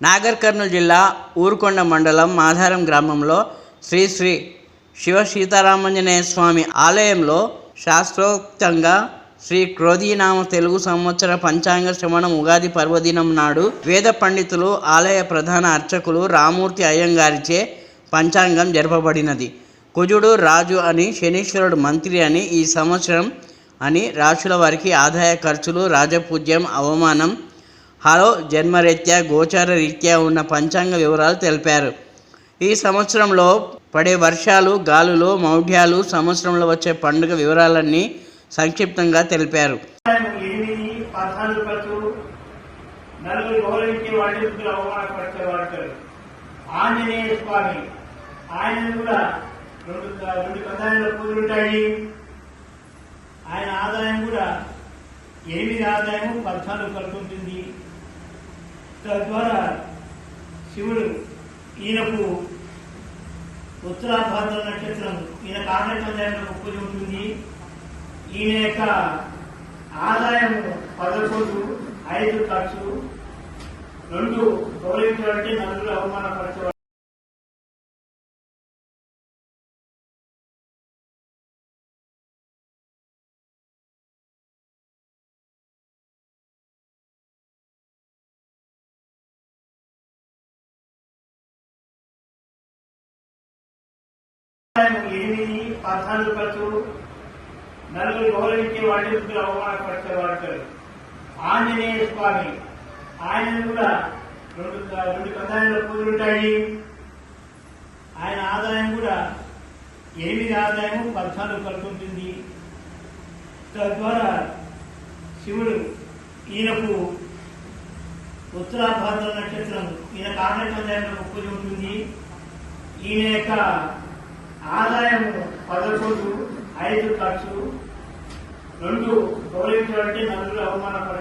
నాగర్ కర్నూలు జిల్లా ఊరుకొండ మండలం మాధారం గ్రామంలో శ్రీ శ్రీ శివ సీతారామంజనేయ స్వామి ఆలయంలో శాస్త్రోక్తంగా శ్రీ క్రోధీనామ తెలుగు సంవత్సర పంచాంగ శ్రవణం ఉగాది పర్వదినం నాడు వేద పండితులు ఆలయ ప్రధాన అర్చకులు రామూర్తి అయ్యంగారిచే పంచాంగం జరపబడినది. కుజుడు రాజు అని శనీశ్వరుడు మంత్రి అని ఈ సంవత్సరం అని రాశుల వారికి ఆదాయ ఖర్చులు రాజపూజ్యం అవమానం హలో జన్మరీత్యా గోచార రీత్యా ఉన్న పంచాంగ వివరాలు తెలిపారు. ఈ సంవత్సరంలో పడే వర్షాలు గాలులు మౌఢ్యాలు సంవత్సరంలో వచ్చే పండుగ వివరాలన్నీ సంక్షిప్తంగా తెలిపారు. ఆంజనేయ స్వామి ఆయన కూడా రెండు రెండు ఆయన ఆదాయం కూడా ఎనిమిది ఆదాయం పద్నాలుగు ఖర్చు తద్వారా శివుడు ఈయనకు ఉత్తరాభాద్ర నక్షత్రం ఈయన కారణకంలో పూజ ఉంటుంది. ఈయన యొక్క ఆదాయం పదకొండు ఐదు ఖర్చు రెండు గౌరవించాలంటే నలుగురు అవమానపరచడం ఆదాయం ఎనిమిది ఖర్చు నలుగురు గౌరవించే వాడి వృద్ధులు అవమానపరిచే వాడతారు ఆంజనేయ స్వామి. ఆయన కూడా రెండు రెండు కథాయిలో పూజలుంటాయి ఆయన ఆదాయం కూడా ఎనిమిది ఆదాయం పద్నాలుగు కలుపుతుంది తద్వారా శివుడు ఈయనకు ఉత్తరాభాద్ర నక్షత్రం ఈయన కారణకంలో పూజ ఉంటుంది. ఈయన యొక్క ఆదాయం పదకొండు ఐదు ఖర్చు రెండు గౌరవించాలంటే నలుగురు అవమానపరచే